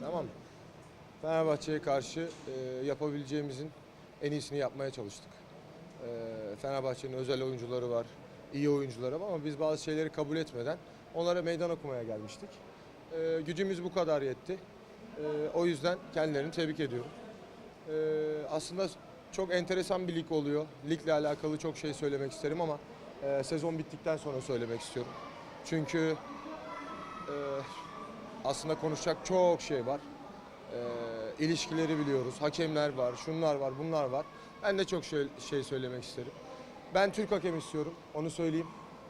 Tamam mı? Fenerbahçe'ye karşı e, yapabileceğimizin en iyisini yapmaya çalıştık. E, Fenerbahçe'nin özel oyuncuları var, iyi oyuncuları var ama biz bazı şeyleri kabul etmeden onlara meydan okumaya gelmiştik. E, gücümüz bu kadar yetti. E, o yüzden kendilerini tebrik ediyorum. E, aslında çok enteresan bir lig oluyor. Ligle alakalı çok şey söylemek isterim ama e, sezon bittikten sonra söylemek istiyorum. Çünkü e, aslında konuşacak çok şey var. E, ilişkileri biliyoruz, hakemler var, şunlar var, bunlar var. Ben de çok şey, şey söylemek isterim. Ben Türk hakem istiyorum, onu söyleyeyim.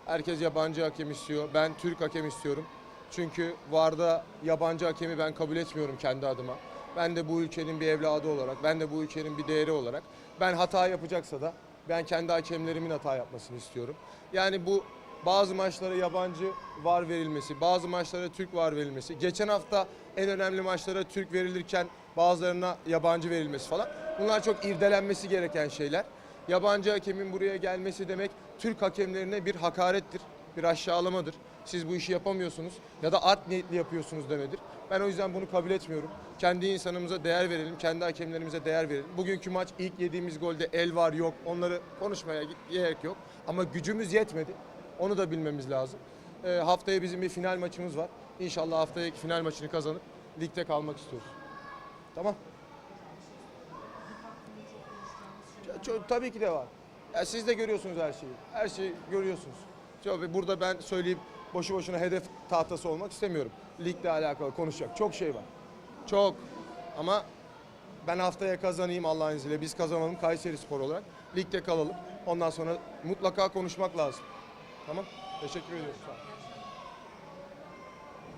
Herkes yabancı hakem istiyor. Ben Türk hakem istiyorum. Çünkü VAR'da yabancı hakemi ben kabul etmiyorum kendi adıma. Ben de bu ülkenin bir evladı olarak, ben de bu ülkenin bir değeri olarak ben hata yapacaksa da ben kendi hakemlerimin hata yapmasını istiyorum. Yani bu bazı maçlara yabancı var verilmesi, bazı maçlara Türk var verilmesi. Geçen hafta en önemli maçlara Türk verilirken bazılarına yabancı verilmesi falan. Bunlar çok irdelenmesi gereken şeyler. Yabancı hakemin buraya gelmesi demek Türk hakemlerine bir hakarettir, bir aşağılamadır. Siz bu işi yapamıyorsunuz ya da art niyetli yapıyorsunuz demedir. Ben o yüzden bunu kabul etmiyorum. Kendi insanımıza değer verelim, kendi hakemlerimize değer verelim. Bugünkü maç ilk yediğimiz golde el var yok, onları konuşmaya gerek yok. Ama gücümüz yetmedi. Onu da bilmemiz lazım. Ee, haftaya bizim bir final maçımız var. İnşallah haftaya final maçını kazanıp ligde kalmak istiyoruz. Tamam. Tabii ki de var. Ya siz de görüyorsunuz her şeyi. Her şeyi görüyorsunuz. Tabii burada ben söyleyip boşu boşuna hedef tahtası olmak istemiyorum. Ligle alakalı konuşacak çok şey var. Çok. Ama ben haftaya kazanayım Allah'ın izniyle. Biz kazanalım Kayseri Spor olarak. Ligde kalalım. Ondan sonra mutlaka konuşmak lazım. Tamam. Teşekkür ediyoruz. Sağ olun.